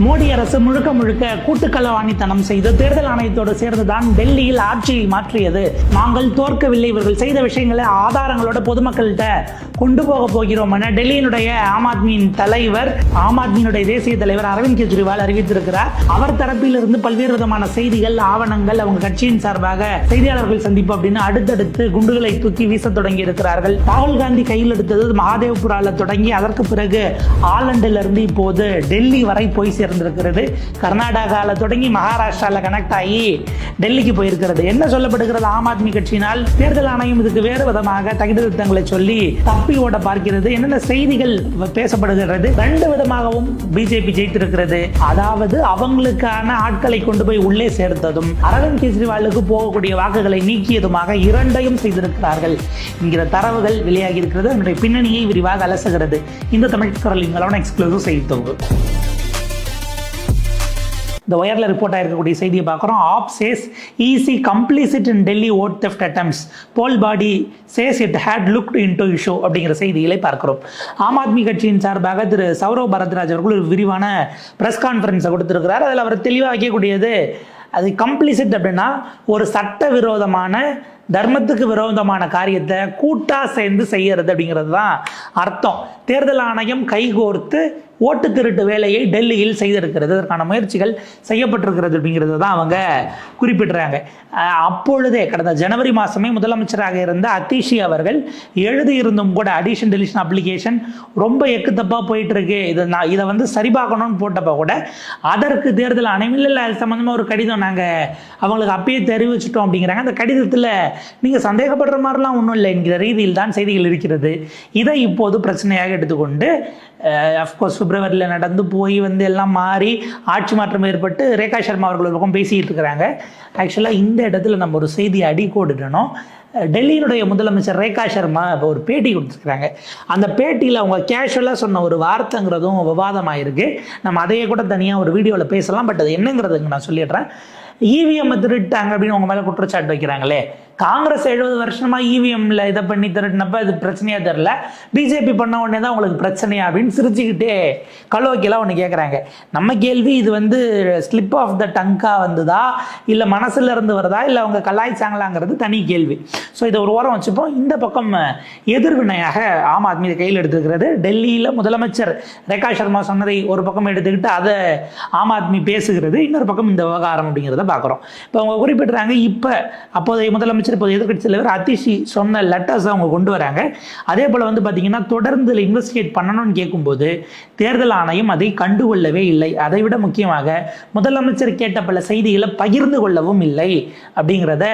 மோடி அரசு முழுக்க முழுக்க கூட்டுக்கலவாணித்தனம் செய்து தேர்தல் ஆணையத்தோடு சேர்ந்துதான் டெல்லியில் ஆட்சியை மாற்றியது. நாங்கள் தோற்கவில்லை. இவர்கள் செய்த விஷயங்களை ஆதாரங்களோட பொதுமக்கள்கிட்ட கொண்டு போக போகிறோம் என டெல்லியினுடைய ஆம் ஆத்மியின் தலைவர் ஆம் ஆத்மியினுடைய தேசிய தலைவர் அரவிந்த் கெஜ்ரிவால் அறிவித்திருக்கிறார். அவர் தரப்பிலிருந்து பல்வேறு விதமான செய்திகள் ஆவணங்கள் அவங்க கட்சியின் சார்பாக செய்தியாளர்கள் சந்திப்பு அப்படின்னு அடுத்தடுத்து குண்டுகளை தூக்கி வீச தொடங்கி இருக்கிறார்கள். ராகுல் காந்தி கையில் எடுத்தது மகாதேவ்புரால தொடங்கி அதற்கு பிறகு ஆலண்டிலிருந்து இப்போது டெல்லி வரை போய் சேர்ந்திருக்கிறது. கர்நாடகாவில் தொடங்கி மகாராஷ்டிராவில் கனெக்ட் ஆகி டெல்லிக்கு போயிருக்கிறது. என்ன சொல்லப்படுகிறது? ஆம் ஆத்மி கட்சியினால் தேர்தல் ஆணையம் இதுக்கு வேறு விதமாக தகுதி தகுதித்தங்களை சொல்லி தப்பி ஓட பார்க்கிறது. என்னென்ன செய்திகள் பேசப்படுகிறது? ரெண்டு விதமாகவும் பிஜேபி ஜெயித்திருக்கிறது. அதாவது அவங்களுக்கான ஆட்களை கொண்டு போய் உள்ளே சேர்த்ததும் அரவிந்த் கெஜ்ரிவாலுக்கு போகக்கூடிய வாக்குகளை நீக்கியதுமாக இரண்டையும் செய்திருக்கிறார்கள். என்கிற தரவுகள் வெளியாகி இருக்கிறது. அதனுடைய பின்னணியை விரிவாக அலசுகிறது. இந்த தமிழ் குரலின் எக்ஸ்க்ளூசிவ் செய்தி தொகுப்பு. இந்த ஒயரில் ரிப்போர்ட் ஆகிருக்கக்கூடிய செய்தியை பார்க்குறோம். AAP says EC complicit in Delhi vote theft attempts poll body says it had looked into issue அப்படிங்கிற செய்திகளை பார்க்கிறோம். ஆம் ஆத்மி கட்சியின் சார்பாக திரு சௌரவ் பரத்ராஜ் அவர்கள் ஒரு விரிவான ப்ரெஸ் கான்ஃபரன்ஸை கொடுத்துருக்கிறார். அதில் அவர் தெளிவாக வைக்கக்கூடியது அது கம்ப்ளிசிட் அப்படின்னா ஒரு சட்ட விரோதமான தர்மத்துக்கு விரோதமான காரியத்தை கூட்டாக சேர்ந்து செய்யறது அப்படிங்கிறது தான் அர்த்தம். தேர்தல் ஆணையம் கைகோர்த்து ஓட்டு திருட்டு வேலையை டெல்லியில் செய்திருக்கிறது. அதற்கான முயற்சிகள் செய்யப்பட்டிருக்கிறது அப்படிங்கிறது தான் அவங்க குறிப்பிடுறாங்க. அப்பொழுதே கடந்த ஜனவரி மாதமே முதலமைச்சராக இருந்த அத்திஷி அவர்கள் எழுதியிருந்தும் கூட அடிஷன் டெலிஷன் அப்ளிகேஷன் ரொம்ப எக்கு தப்பாக போயிட்டு இருக்கு இதை நான் இதை வந்து சரிபார்க்கணும்னு போட்டப்போ கூட அதற்கு தேர்தல் ஆணையம் இல்லை அது சம்மந்தமாக ஒரு கடிதம் நாங்கள் அவங்களுக்கு அப்பயே தெரிவிச்சிட்டோம் அப்படிங்கிறாங்க. அந்த கடிதத்தில் நீங்கள் சந்தேகப்படுற மாதிரிலாம் ஒன்றும் இல்லை. என்கிற ரீதியில் தான் செய்திகள் இருக்கிறது. இதை இப்போது பிரச்சனையாக எடுத்துக்கொண்டு அஃப்கோர்ஸ் பிப்ரவரியில் நடந்து போய் வந்து எல்லாம் மாறி ஆட்சி மாற்றம் ஏற்பட்டு ரேகா சர்மா அவர்கள் ஒரு பக்கம் பேசிக்கிட்டு இருக்கிறாங்க. ஆக்சுவலாக இந்த இடத்துல நம்ம ஒரு செய்தி அடிக்கோடிடணும் டெல்லியினுடைய முதலமைச்சர் ரேகா சர்மா இப்போ ஒரு பேட்டி கொடுத்துருக்குறாங்க. அந்த பேட்டியில் அவங்க கேஷுவலாக சொன்ன ஒரு வார்த்தைங்கிறதும் விவாதமாயிருக்கு. நம்ம அதையே கூட தனியாக ஒரு வீடியோவில் பேசலாம். பட் அது என்னங்கிறதுங்க நான் சொல்லிடுறேன். இவிஎம் திருட்டாங்க அப்படின்னு உங்க மேலே குற்றச்சாட்டு வைக்கிறாங்களே. காங்கிரஸ் எழுபது வருஷமா இவிஎம்ல இதை பண்ணி திருட்டினப்ப இது பிரச்சனையா தெரில பிஜேபி பண்ண உடனே தான் உங்களுக்கு பிரச்சனையா அப்படின்னு சிரிச்சுக்கிட்டே கலோக்கியெல்லாம் ஒன்று கேட்குறாங்க நம்ம கேள்வி இது வந்து ஸ்லிப் ஆஃப் த டங்கா வந்ததா? இல்லை மனசுல இருந்து வருதா? இல்லை அவங்க கலாய்ச்சாங்களாங்கிறது தனி கேள்வி. ஸோ இதை ஒரு ஓரம் வச்சுப்போம். இந்த பக்கம் எதிர்வினையாக ஆம் ஆத்மி இதை கையில் எடுத்துக்கிறது டெல்லியில் முதலமைச்சர் ரேகா சர்மா சொன்னதை ஒரு பக்கம் எடுத்துக்கிட்டு அதை ஆம் ஆத்மி பேசுகிறது. இன்னொரு பக்கம் இந்த விவகாரம் அப்படிங்கிறத பார்க்குறோம். இப்போ அவங்க குறிப்பிட்றாங்க இப்போ அப்போதைய முதலமைச்சர் இப்போது எதிர்கட்சி தலைவர் அதிஷி சொன்ன லெட்டர்ஸ் அவங்க கொண்டு வராங்க. அதே போல் வந்து பார்த்திங்கன்னா தொடர்ந்து இன்வெஸ்டிகேட் பண்ணணும்னு கேட்கும்போது தேர்தல் ஆணையம் அதை கண்டுகொள்ளவே இல்லை. அதை விட முக்கியமாக முதலமைச்சர் கேட்ட பல செய்திகளை பகிர்ந்து கொள்ளவும் இல்லை அப்படிங்கிறத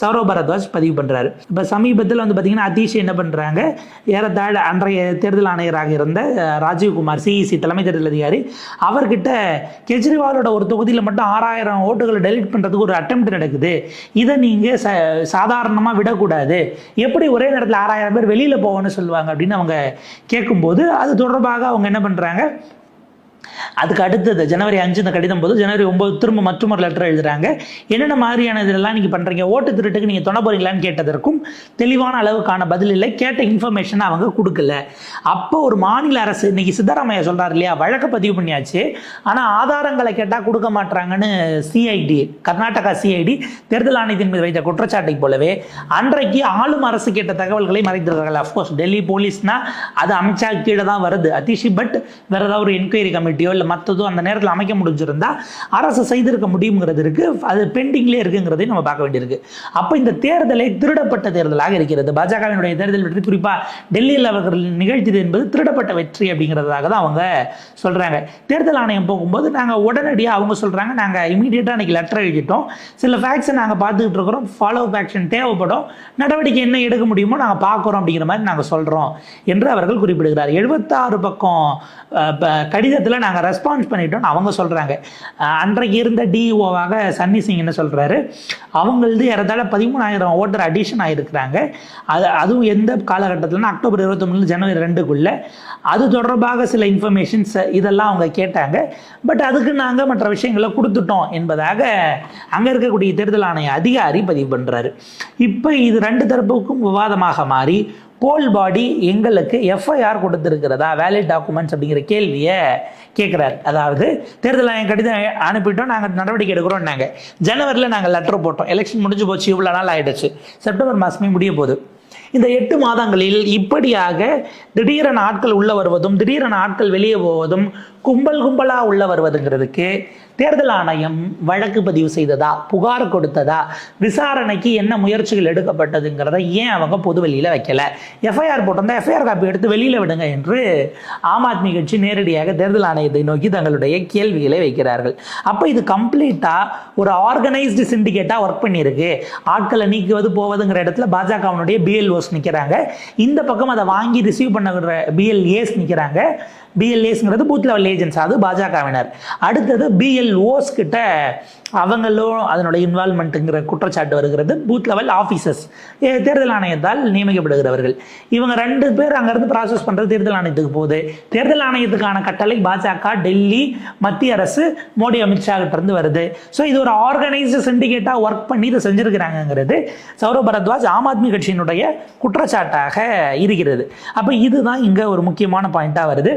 சௌரவ் பரத்வாஜ் பதிவு பண்ணுறாரு இப்போ சமீபத்தில் வந்து பார்த்திங்கன்னா அதிஷி என்ன பண்ணுறாங்க ஏறத்தாழ அன்றைய தேர்தல் ஆணையராக இருந்த ராஜீவ்குமார் சிஇசி தலைமை தேர்தல் அதிகாரி அவர்கிட்ட கெஜ்ரிவாலோட ஒரு தொகுதியில் மட்டும் ஆறாயிரம் ஓட்டுகள் டெலிட் பண்ணுறதுக்கு ஒரு அட்டம் நடக்குது. இதை நீங்கள் ச சாதாரணமாக விடக்கூடாது. எப்படி ஒரே நேரத்தில் ஆறாயிரம் பேர் வெளியில் போவோன்னு சொல்லுவாங்க அப்படின்னு அவங்க கேட்கும்போது அது தொடர்பாக அவங்க என்ன பண்ணுறாங்க அதுக்கு அடுத்தது ஜனவரி அஞ்சு இந்த கடிதம் போது ஜனவரி ஒன்பது திரும்ப மற்றொரு லெட்டர் எழுதுறாங்க. என்னென்ன மாதிரியான இதெல்லாம் நீங்கள் பண்ணுறீங்க ஓட்டு திருட்டுக்கு நீங்கள் தொண போறீங்களான்னு கேட்டதற்கும் தெளிவான அளவுக்கான பதில் இல்லை. கேட்ட இன்ஃபர்மேஷன் அவங்க கொடுக்கல. அப்போ ஒரு மாநில அரசு இன்னைக்கு சித்தராமையா சொல்கிறார் இல்லையா? வழக்கு பதிவு பண்ணியாச்சு. ஆனால் ஆதாரங்களை கேட்டால் கொடுக்க மாட்டாங்கன்னு சிஐடி கர்நாடகா சிஐடி தேர்தல் ஆணையத்தின் மீது வைத்த குற்றச்சாட்டை போலவே அன்றைக்கு ஆளும் அரசு கேட்ட தகவல்களை மறைத்திருக்காங்க அஃப்கோர்ஸ் டெல்லி போலீஸ்னா அது அமித்ஷா கீழே தான் வருது. அதிஷி பட் வேற ஏதாவது ஒரு என்கொயரி கமிட்டி கமிட்டியோ இல்லை மற்றதோ அந்த நேரத்தில் அமைக்க முடிஞ்சிருந்தா அரசு செய்திருக்க முடியுங்கிறது இருக்குது அது பெண்டிங்லேயே இருக்குங்கிறதையும் நம்ம பார்க்க வேண்டியிருக்கு. அப்போ இந்த தேர்தலை திருடப்பட்ட தேர்தலாக இருக்கிறது. பாஜகவினுடைய தேர்தல் வெற்றி குறிப்பாக டெல்லியில் அவர்கள் நிகழ்த்தியது என்பது திருடப்பட்ட வெற்றி அப்படிங்கிறதாக தான் அவங்க சொல்றாங்க. தேர்தல் ஆணையம் போகும்போது நாங்கள் உடனடியாக அவங்க சொல்றாங்க நாங்கள் இமீடியட்டாக அன்றைக்கி லெட்டர் எழுதிட்டோம். சில ஃபேக்ட்ஸை நாங்கள் பார்த்துக்கிட்டு இருக்கிறோம். ஃபாலோ அப் ஆக்ஷன் தேவைப்படும். நடவடிக்கை என்ன எடுக்க முடியுமோ நாங்கள் பார்க்குறோம் அப்படிங்கிற மாதிரி நாங்கள் சொல்கிறோம் என்று அவர்கள் குறிப்பிடுகிறார். எழுபத்தாறு பக்கம் கடிதத்தில் நாங்கள் ரெஸ்பான்ஸ் பண்ணிட்டோம்னு அவங்க சொல்கிறாங்க அன்றைக்கு இருந்த டிஇஓவாக சன்னி சிங் என்ன சொல்கிறாரு அவங்களது ஏறத்தாழ பதிமூணாயிரம் ஓட்டர் அடிஷன் ஆகிருக்கிறாங்க அது அதுவும் எந்த காலகட்டத்தில்னா அக்டோபர் இருபத்தொம்பதுல ஜனவரி ரெண்டுக்குள்ளே. அது தொடர்பாக சில இன்ஃபர்மேஷன்ஸ் இதெல்லாம் அவங்க கேட்டாங்க. பட் அதுக்கு நாங்கள் மற்ற விஷயங்களை கொடுத்துட்டோம் என்பதாக அங்கே இருக்கக்கூடிய தேர்தல் ஆணைய அதிகாரி பதிவு பண்ணுறாரு இப்போ இது ரெண்டு தரப்புக்கும் விவாதமாக மாறி போல் பாடி எங்களுக்கு எஃப்ஐஆர் கொடுத்துருக்கிறதா? வேலிட் டாக்குமெண்ட்ஸ் அப்படிங்கிற கேள்வியை கேட்குறாரு அதாவது தேர்தல் ஆணையம் கடிதம் அனுப்பிட்டோம் நாங்கள் நடவடிக்கை எடுக்கிறோம் நாங்கள் ஜனவரியில் நாங்கள் லெட்டர் போட்டோம். எலெக்ஷன் முடிஞ்சு போச்சு இவ்வளோ நாள் ஆயிடுச்சு. செப்டம்பர் மாதமே முடிய போகுது. இந்த எட்டு மாதங்களில் இப்படியாக திடீரென ஆட்கள் உள்ளே வருவதும் திடீரென ஆட்கள் வெளியே போவதும் கும்பல் கும்பலாக உள்ள வருவதுங்கிறதுக்கு தேர்தல் ஆணையம் வழக்கு பதிவு செய்ததா புகார் கொடுத்ததா விசாரணைக்கு என்ன முயற்சிகள் எடுக்கப்பட்டதுங்கிறத ஏன் அவங்க பொது வெளியில் வைக்கல? எஃப்ஐஆர் போட்டிருந்தா எஃப்ஐஆர் காப்பி எடுத்து வெளியில் விடுங்க என்று ஆம் ஆத்மி கட்சி நேரடியாக தேர்தல் ஆணையத்தை நோக்கி தங்களுடைய கேள்விகளை வைக்கிறார்கள். அப்போ இது கம்ப்ளீட்டாக ஒரு ஆர்கனைஸ்டு சிண்டிகேட்டாக ஒர்க் பண்ணியிருக்கு. ஆட்களை நீக்குவது போவதுங்கிற இடத்துல பாஜகவினுடைய பிஎல்ஓஸ் நிற்கிறாங்க இந்த பக்கம் அதை வாங்கி ரிசீவ் பண்ணுற பிஎல்ஏஸ் நிற்கிறாங்க பிஎல்ஏஸ்ங்கிறது பூத் லெவல் ஏஜென்ட்ஸ் அது பாஜகவினர். அடுத்தது பிஎல்ஓஸ் கிட்ட அவங்களும் அதனுடைய இன்வால்மெண்ட்டுங்கிற குற்றச்சாட்டு வருகிறது. பூத் லெவல் ஆஃபீஸர்ஸ் தேர்தல் ஆணையத்தால் நியமிக்கப்படுகிறவர்கள். இவங்க ரெண்டு பேர் அங்கேருந்து ப்ராசஸ் பண்ணுறது தேர்தல் ஆணையத்துக்கு போகுது. தேர்தல் ஆணையத்துக்கான கட்டளை பாஜக டெல்லி மத்திய அரசு மோடி அமித்ஷா கிட்டேருந்து வருது. ஸோ இது ஒரு ஆர்கனைஸ்டு சிண்டிகேட்டாக ஒர்க் பண்ணி இதை செஞ்சுருக்கிறாங்கங்கிறது சௌரவ் பரத்வாஜ் ஆம் ஆத்மி கட்சியினுடைய குற்றச்சாட்டாக இருக்கிறது. அப்போ இதுதான் இங்கே ஒரு முக்கியமான பாயிண்ட்டாக வருது.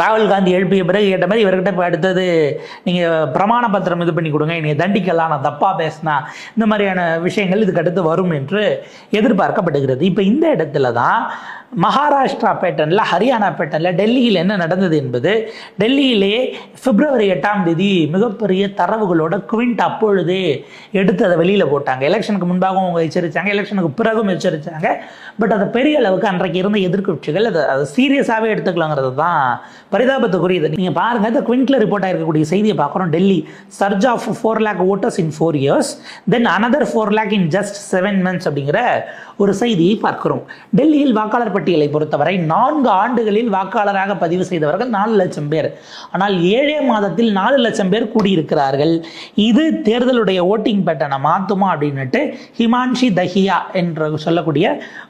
ராகுல் காந்தி எழுப்பிய பிறகு கேட்ட மாதிரி இவர்கிட்ட இப்போ அடுத்தது நீங்கள் பிரமாண பத்திரம் இது பண்ணி கொடுங்க நீங்கள் தண்டிக்கலாம் நான் தப்பாக பேசினா இந்த மாதிரியான விஷயங்கள் இதுக்கு அடுத்து வரும் என்று எதிர்பார்க்கப்படுகிறது. இப்போ இந்த இடத்துல தான் மகாராஷ்டிரா பேட்டர்னில் ஹரியானா பேட்டர்னில் டெல்லியில் என்ன நடந்தது என்பது டெல்லியிலே பிப்ரவரி எட்டாம் தேதி மிகப்பெரிய தரவுகளோட குவிண்ட் அப்பொழுதே எடுத்து அதை வெளியில் போட்டாங்க. எலெக்ஷனுக்கு முன்பாகவும் அவங்க எச்சரித்தாங்க எலெக்ஷனுக்கு பிறகும் எச்சரித்தாங்க பட் அதை பெரிய அளவுக்கு அன்றைக்கு இருந்த எதிர்க்கட்சிகள் அதை அதை சீரியஸாகவே எடுத்துக்கலாங்கிறது தான் பரிதாபத்துக்குரியது. நீங்கள் பாருங்கள் இந்த குவிண்ட்டில் ரிப்போர்ட் ஆகிருக்கக்கூடிய செய்தியை பார்க்குறோம். Delhi surge of four lakh voters in four years then another four lakh in just seven months அப்படிங்கிற ஒரு செய்தியை பார்க்கிறோம். டெல்லியில் வாக்காளர் பட்டியலை பொறுத்தவரை நான்கு ஆண்டுகளில் வாக்காளராக பதிவு செய்தவர்கள் நாலு லட்சம் பேர். ஆனால் ஏழே மாதத்தில் நாலு லட்சம் பேர் கூடியிருக்கிறார்கள். இது தேர்தலுடைய ஓட்டிங் பேட்டனை மாற்றுமா அப்படின்னுட்டு ஹிமான்ஷி தஹியா என்று சொல்லக்கூடிய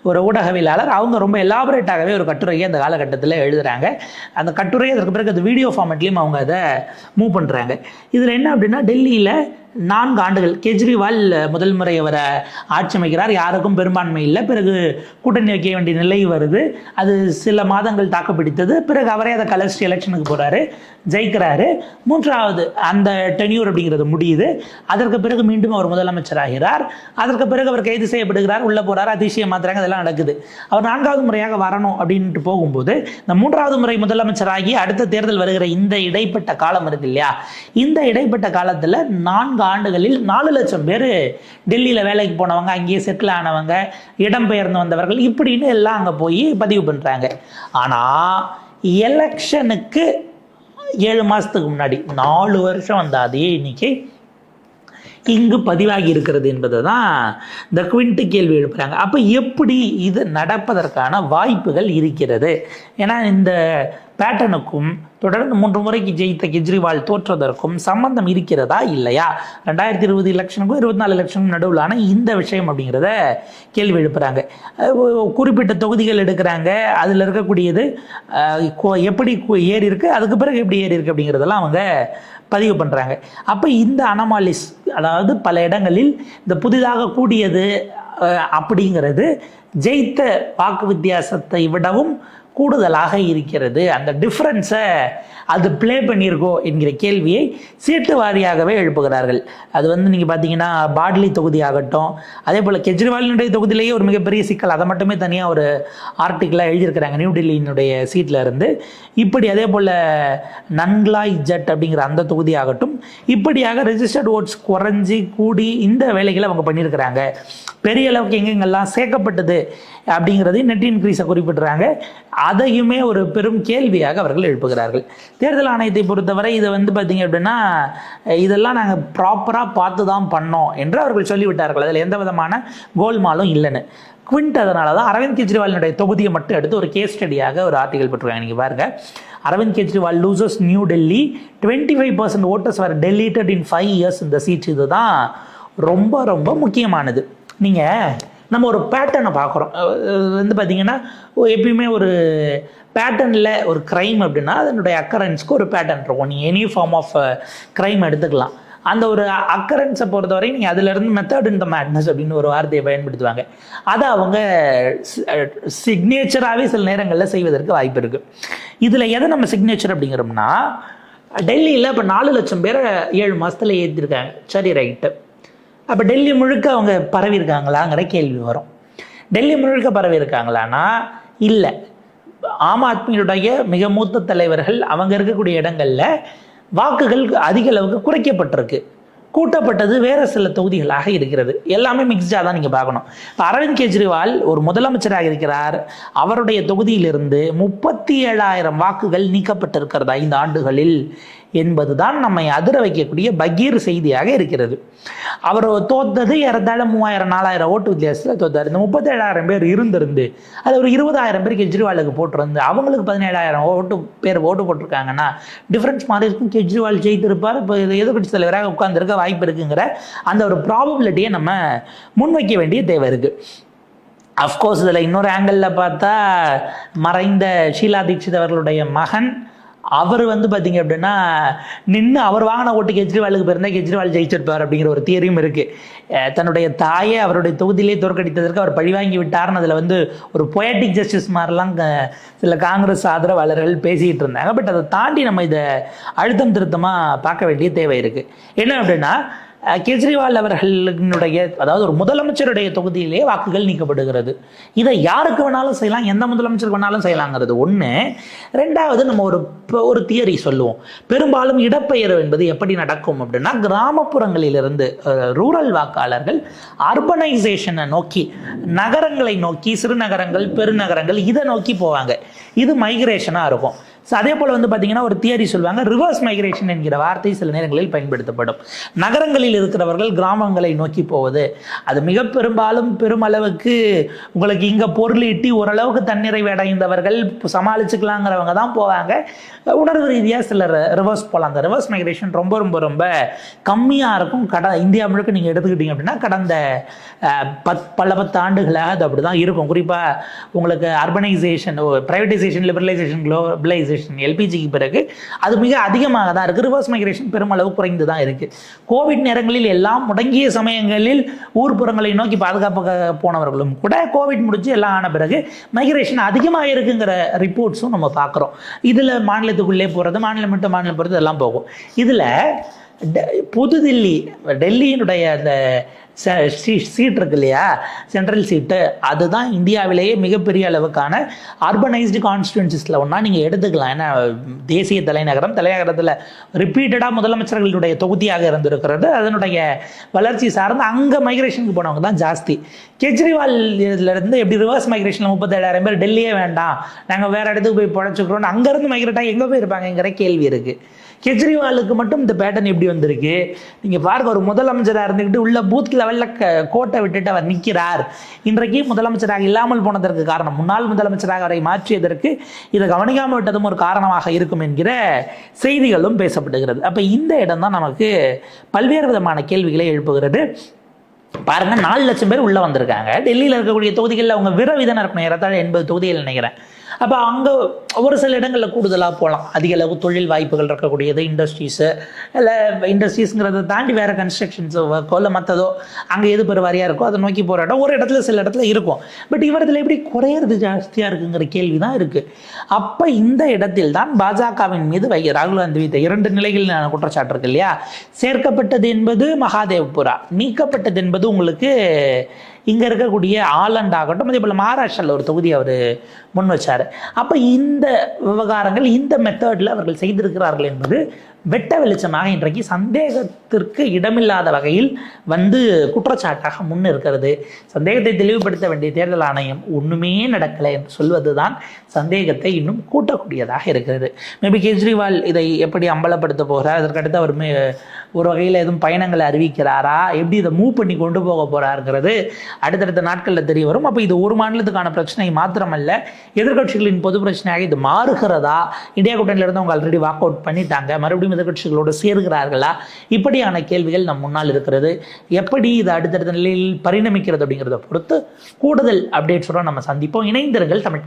ஒரு ஊடகவியலாளர் அவங்க ரொம்ப எலாபரேட்டாகவே ஒரு கட்டுரையை அந்த காலகட்டத்தில் எழுதுறாங்க. அந்த கட்டுரையை அதற்கு பிறகு அது வீடியோ ஃபார்மேட்லேயும் அவங்க அதை மூவ் பண்ணுறாங்க இதில் என்ன அப்படின்னா டெல்லியில் நான்கு ஆண்டுகள். கெஜ்ரிவால் முதல் முறை அவரை ஆட்சி அமைக்கிறார். யாருக்கும் பெரும்பான்மை இல்லை. பிறகு கூட்டணி வைக்க வேண்டிய நிலை வருது. அது சில மாதங்கள் தாக்குப்பிடித்தது. பிறகு அவரே அதை கலர்ஸ்ட் எலெக்ஷனுக்கு போகிறாரு ஜெயிக்கிறாரு. மூன்றாவது அந்த டென்யூர் அப்படிங்கிறது முடியுது. அதற்கு பிறகு மீண்டும் அவர் முதலமைச்சர் ஆகிறார். அதற்கு பிறகு அவர் கைது செய்யப்படுகிறார். உள்ளே போகிறார் அதிசயம் மாத்திராங்க அதெல்லாம் நடக்குது. அவர் நான்காவது முறையாக வரணும் அப்படின்ட்டு போகும்போது இந்த மூன்றாவது முறை முதலமைச்சராகி அடுத்த தேர்தல் வருகிற இந்த இடைப்பட்ட காலம் இருக்கு இல்லையா? இந்த இடைப்பட்ட காலத்தில் நான்கு ஆண்டுகளில் நாலு லட்சம் பேர் டெல்லியில் வேலைக்கு போனவங்க அங்கேயே செட்டில் ஆனவங்க இடம்பெயர்ந்து வந்தவர்கள் இப்படின்னு எல்லாம் அங்கே போய் பதிவு பண்ணுறாங்க ஆனால் எலெக்ஷனுக்கு ஏழு மாதத்துக்கு முன்னாடி நாலு வருஷம் வந்த அதே இங்கு பதிவாகி இருக்கிறது என்பதை தான் இந்த குவிண்ட்டு கேள்வி எழுப்புகிறாங்க அப்போ எப்படி இது நடப்பதற்கான வாய்ப்புகள் இருக்கிறது? ஏன்னா இந்த பேட்டனுக்கும் தொடர்ந்து மூன்று முறைக்கு ஜெயித்த கெஜ்ரிவால் தோற்றதற்கும் சம்பந்தம் இருக்கிறதா இல்லையா? ரெண்டாயிரத்தி இருபது எலெக்ஷனுக்கும் இருபத்தி நாலு எலெக்ஷனுக்கும் நடுவிலான இந்த விஷயம் அப்படிங்கிறத கேள்வி எழுப்புகிறாங்க குறிப்பிட்ட தொகுதிகள் எடுக்கிறாங்க. அதில் இருக்கக்கூடியது எப்படி கு- ஏறி இருக்கு அதுக்கு பிறகு எப்படி ஏறி இருக்கு அப்படிங்கிறதெல்லாம் அவங்க பதிவு பண்ணுறாங்க அப்போ இந்த அனமாலிஸ் அதாவது பல இடங்களில் இந்த புதிதாக கூடியது அப்படிங்கிறது ஜெயித்த வாக்கு வித்தியாசத்தை விடவும் கூடுதலாக இருக்கிறது. அந்த டிஃப்ரென்ஸை அது ப்ளே பண்ணியிருக்கோ என்கிற கேள்வியை சீட்டு வாரியாகவே எழுப்புகிறார்கள். அது வந்து நீங்கள் பார்த்தீங்கன்னா பாட்லி தொகுதி ஆகட்டும் அதே போல் கெஜ்ரிவாலினுடைய தொகுதியிலேயே ஒரு மிகப்பெரிய சிக்கல். அதை மட்டுமே தனியாக ஒரு ஆர்டிக்கலாக எழுதியிருக்கிறாங்க நியூ டெல்லியினுடைய சீட்டில் இருந்து. இப்படி அதே போல் நன்லாய் ஜட் அப்படிங்கிற அந்த தொகுதி ஆகட்டும் இப்படியாக ரெஜிஸ்டர்ட் ஓட்ஸ் குறைஞ்சி கூடி இந்த வேலைகளை அவங்க பண்ணியிருக்கிறாங்க. பெரிய அளவுக்கு எங்கெங்கெல்லாம் சேர்க்கப்பட்டது அப்படிங்கிறது நெட் இன்க்ரீஸை குறிப்பிடுறாங்க. அதையுமே ஒரு பெரும் கேள்வியாக அவர்கள் எழுப்புகிறார்கள். தேர்தல் ஆணையத்தை பொறுத்தவரை இதை வந்து பார்த்தீங்க அப்படின்னா இதெல்லாம் நாங்கள் ப்ராப்பராக பார்த்து தான் பண்ணோம் என்று அவர்கள் சொல்லிவிட்டார்கள். அதில் எந்த விதமான கோல்மாலும் இல்லைன்னு. குவிண்ட் அதனால தான் அரவிந்த் கெஜ்ரிவாலினுடைய தொகுதியை மட்டும் எடுத்து ஒரு கேஸ் ஸ்டடியாக ஒரு ஆர்டிகல் போட்டிருக்காங்க. நீங்கள் பாருங்கள் Arvind Kejriwal loses New Delhi twenty five percent voters were deleted in five years இந்த சீட் இதுதான் ரொம்ப ரொம்ப முக்கியமானது. நீங்கள் நம்ம ஒரு பேட்டர்னை பார்க்குறோம். வந்து பார்த்திங்கன்னா எப்பயுமே ஒரு பேட்டர்னில் ஒரு க்ரைம் அப்படின்னா அதனுடைய அக்கரன்ஸ்க்கு ஒரு பேட்டர்ன் இருக்கும். நீங்கள் எனி ஃபார்ம் ஆஃப் க்ரைம் எடுத்துக்கலாம். அந்த ஒரு அக்கரன்ஸை பொறுத்தவரை நீங்கள் அதுலேருந்து மெத்தட் இந்த மேட்னஸ் அப்படின்னு ஒரு வார்த்தையை பயன்படுத்துவாங்க. அதை அவங்க சிக்னேச்சராகவே சில நேரங்களில் செய்வதற்கு வாய்ப்பு இருக்குது இதில் எதை நம்ம சிக்னேச்சர் அப்படிங்கிறோம்னா டெல்லியில் இப்போ நாலு லட்சம் பேரை ஏழு மாதத்தில் ஏற்றிருக்காங்க சரி ரைட்டு அப்போ டெல்லி முழுக்க அவங்க பரவி இருக்காங்களாங்கிற கேள்வி வரும். டெல்லி முழுக்க பரவி இருக்காங்களான்னா இல்லை. ஆம் ஆத்மியுடைய மிக மூத்த தலைவர்கள் அவங்க இருக்கக்கூடிய இடங்களில் வாக்குகள் அதிக அளவுக்கு குறைக்கப்பட்டிருக்கு. கூட்டப்பட்டது வேறு சில தொகுதிகளாக இருக்கிறது. எல்லாமே மிக்ஸ்டாக தான் நீங்கள் பார்க்கணும். இப்போ அரவிந்த் கெஜ்ரிவால் ஒரு முதலமைச்சராக இருக்கிறார். அவருடைய தொகுதியிலிருந்து முப்பத்தி ஏழாயிரம் வாக்குகள் நீக்கப்பட்டிருக்கிறது ஐந்து ஆண்டுகளில். என்பதுதான் நம்மை அதிர வைக்கக்கூடிய பகீர் செய்தியாக இருக்கிறது. அவர் தோத்தது இறந்தாலும் மூவாயிரம் நாலாயிரம் ஓட்டு வித்தியாசத்தில் தோத்தார். இந்த முப்பத்தேழாயிரம் பேர் இருந்திருந்து அது ஒரு இருபதாயிரம் பேர் கெஜ்ரிவாலுக்கு போட்டிருந்து அவங்களுக்கு பதினேழாயிரம் ஓட்டு பேர் ஓட்டு போட்டிருக்காங்கன்னா டிஃப்ரென்ஸ் மாதிரி இருக்கும். கெஜ்ரிவால் ஜெயித்திருப்பார். இப்போ எதிர்கட்சி தலைவராக உட்கார்ந்துருக்க வாய்ப்பு இருக்குங்கிற அந்த ஒரு ப்ராபபிலிட்டியை நம்ம முன்வைக்க வேண்டிய தேவை இருக்குது அஃப்கோர்ஸ் இதில் இன்னொரு ஆங்கிளில் பார்த்தா மறைந்த ஷீலா தீட்சித் அவர்களுடைய மகன் அவர் வந்து பார்த்தீங்க அப்படின்னா நின்று அவர் வாங்கின ஓட்டு கெஜ்ரிவாலுக்கு பிறந்தா கெஜ்ரிவால் ஜெயிச்சிருப்பார் அப்படிங்கிற ஒரு தியரியும் இருக்குது தன்னுடைய தாயை அவருடைய தொகுதியிலே தோற்கடித்ததற்கு அவர் பழிவாங்கி விட்டார்னு அதில் வந்து ஒரு பொயட்டிக் ஜஸ்டிஸ் மாதிரிலாம் க- சில காங்கிரஸ் ஆதரவாளர்கள் பேசிக்கிட்டு இருந்தாங்க. பட் அதை தாண்டி நம்ம இதை அழுத்தம் திருத்தமாக பார்க்க வேண்டிய தேவை இருக்குது என்ன அப்படின்னா கெஜ்ரிவால் அவர்களுடைய அதாவது ஒரு முதலமைச்சருடைய தொகுதியிலே வாக்குகள் நீக்கப்படுகிறது. இதை யாருக்கு வேணாலும் செய்யலாம் எந்த முதலமைச்சருக்கு வேணாலும் செய்யலாங்கிறது ஒன்று ரெண்டாவது நம்ம ஒரு ஒரு தியரி சொல்லுவோம். பெரும்பாலும் இடப்பெயர்வு என்பது எப்படி நடக்கும் அப்படின்னா கிராமப்புறங்களிலிருந்து ரூரல் வாக்காளர்கள் அர்பனைசேஷனை நோக்கி நகரங்களை நோக்கி சிறுநகரங்கள் பெருநகரங்கள் இதை நோக்கி போவாங்க. இது மைக்ரேஷனாக இருக்கும். ஸோ அதே போல் வந்து பார்த்தீங்கன்னா ஒரு தியரி சொல்லுவாங்க ரிவர்ஸ் மைக்ரேஷன் என்கிற வார்த்தை சில நேரங்களில் பயன்படுத்தப்படும். நகரங்களில் இருக்கிறவர்கள் கிராமங்களை நோக்கி போவது. அது மிக பெரும்பாலும் பெருமளவுக்கு உங்களுக்கு இங்கே பொருள் ஈட்டி ஓரளவுக்கு தன்னிறைவு அடைந்தவர்கள் சமாளிச்சுக்கலாங்கிறவங்க தான் போவாங்க. உணர்வு ரீதியாக சிலர் ரிவர்ஸ் போகலாம் அந்த ரிவர்ஸ் மைக்ரேஷன் ரொம்ப ரொம்ப ரொம்ப கம்மியாக இருக்கும். கட இந்தியா முழுக்க நீங்கள் எடுத்துக்கிட்டீங்க அப்படின்னா கடந்த பத் பல பத்து ஆண்டுகளாக அது அப்படி தான் இருக்கும். குறிப்பாக உங்களுக்கு அர்பனைசேஷன் ப்ரைவேட்டைசேஷன் லிபரலைசேஷன் குளோபலைசேஷன் எல்பிஜிக்கு பிறகு அது மிக அதிகமாக தான் இருக்குது ரிவர்ஸ் மைக்ரேஷன் பெருமளவு குறைந்து தான் இருக்குது கோவிட் நேரங்களில் எல்லாம் முடங்கிய சமயங்களில் ஊர்ப்புறங்களை நோக்கி பாதுகாப்பாக போனவர்களும் கூட கோவிட் முடிஞ்சு எல்லாம் ஆன பிறகு மைக்ரேஷன் அதிகமாக இருக்குங்கிற ரிப்போர்ட்ஸும் நம்ம பார்க்குறோம். இதில் மாநிலத்துக்குள்ளே போகிறது மாநிலம் விட்டு மாநிலம் போகிறது எல்லாம் போகும். இதில் புதுதில்லி டெல்லியினுடைய அந்த சீட் இருக்கு இல்லையா? சென்ட்ரல் சீட்டு அதுதான் இந்தியாவிலேயே மிகப்பெரிய அளவுக்கான அர்பனைஸ்டு கான்ஸ்டுவன்சிஸில் ஒன்றா நீங்கள் எடுத்துக்கலாம். ஏன்னா தேசிய தலைநகரம் தலைநகரத்தில் ரிப்பீட்டடாக முதலமைச்சர்களுடைய தொகுதியாக இருந்திருக்கிறது. அதனுடைய வளர்ச்சி சார்ந்து அங்கே மைக்ரேஷனுக்கு போனவங்க தான் ஜாஸ்தி. கெஜ்ரிவால் இதுலேருந்து எப்படி ரிவர்ஸ் மைக்ரேஷனில் முப்பத்தேழாயிரம் பேர் டெல்லியே வேண்டாம். நாங்கள் வேறு இடத்துக்கு போய் பழச்சிக்கிறோம் அங்கேருந்து மைக்ரேட்டாக எங்கே போயிருப்பாங்கங்கிற கேள்வி இருக்குது கெஜ்ரிவாலுக்கு மட்டும் இந்த பேட்டர்ன் எப்படி வந்திருக்கு? நீங்கள் பாருங்க ஒரு முதலமைச்சராக இருந்துக்கிட்டு உள்ள பூத் லெவலில் க கோட்டை விட்டுட்டு அவர் நிற்கிறார் இன்றைக்கு முதலமைச்சராக இல்லாமல் போனதற்கு காரணம் முன்னாள் முதலமைச்சராக அவரை மாற்றியதற்கு இதை கவனிக்காமல் விட்டதும் ஒரு காரணமாக இருக்கும் என்கிற செய்திகளும் பேசப்படுகிறது. அப்போ இந்த இடம் தான் நமக்கு பல்வேறு விதமான கேள்விகளை எழுப்புகிறது. பாருங்க நாலு லட்சம் பேர் உள்ளே வந்திருக்காங்க. டெல்லியில் இருக்கக்கூடிய தொகுதிகளில் அவங்க விரவிதம் இருக்கணும். ஏறத்தாழ எண்பது தொகுதிகள் நினைக்கிறேன். அப்போ அங்கே ஒரு சில இடங்களில் கூடுதலாக போகலாம் அதிக அளவு தொழில் வாய்ப்புகள் இருக்கக்கூடியது இண்டஸ்ட்ரீஸு இல்லை இண்டஸ்ட்ரீஸுங்கிறத தாண்டி வேறு கன்ஸ்ட்ரக்ஷன்ஸ் ஒர்க்கோ இல்லை மற்றதோ அங்கே எது பெருவாரியாக இருக்கோ அதை நோக்கி போகிற இடம் ஒரு இடத்துல சில இடத்துல இருக்கும். பட் இவரத்தில் எப்படி குறையிறது ஜாஸ்தியாக இருக்குங்கிற கேள்வி தான் இருக்குது அப்போ இந்த இடத்தில் தான் பாஜகவின் மீது வை ராகுல் காந்தி வைத்த இரண்டு நிலைகளில் குற்றச்சாட்டு இருக்கு இல்லையா? சேர்க்கப்பட்டது என்பது மகாதேவ்புரா நீக்கப்பட்டது என்பது உங்களுக்கு இங்கே இருக்கக்கூடிய ஆலண்ட் ஆகட்டும் அதே போல் மகாராஷ்டிராவில் ஒரு தொகுதி அவர் முன் வச்சார். அப்போ இந்த விவகாரங்கள் இந்த மெத்தடில் அவர்கள் செய்திருக்கிறார்கள் என்பது வெட்ட வெளிச்சமாக இன்றைக்கு சந்தேகத்திற்கு இடமில்லாத வகையில் வந்து குற்றச்சாட்டாக முன் இருக்கிறது சந்தேகத்தை தெளிவுபடுத்த வேண்டிய தேர்தல் ஆணையம் ஒன்றுமே நடக்கலை என்று சொல்வது தான் சந்தேகத்தை இன்னும் கூட்டக்கூடியதாக இருக்கிறது. மேபி கெஜ்ரிவால் இதை எப்படி அம்பலப்படுத்த போகிறார்? அதற்கடுத்து அவர் மே- ஒரு வகையில் எதுவும் பயணங்களை அறிவிக்கிறாரா? எப்படி இதை மூவ் பண்ணி கொண்டு போக போகிறாருங்கிறது அடுத்தடுத்த நாட்களில் தெரிய வரும். அப்போ இது ஒரு மாநிலத்துக்கான பிரச்சனை மாத்திரமல்ல எதிர்க்கட்சிகளின் பொது பிரச்சனையாக இது மாறுகிறதா? இந்தியா கூட்டணியில இருந்து அவங்க ஆல்ரெடி வாக் அவுட் பண்ணிட்டாங்க. மறுபடியும் எதிர்கட்சிகளோடு சேர்கிறார்களா? இப்படியான கேள்விகள் நம் முன்னால் இருக்கிறது. எப்படி இது அடுத்தடுத்த நிலையில் பரிணமிக்கிறது அப்படிங்கிறத பொறுத்து கூடுதல் அப்டேட்ஸோட நம்ம சந்திப்போம். இணைந்திருங்கள் தமிழ்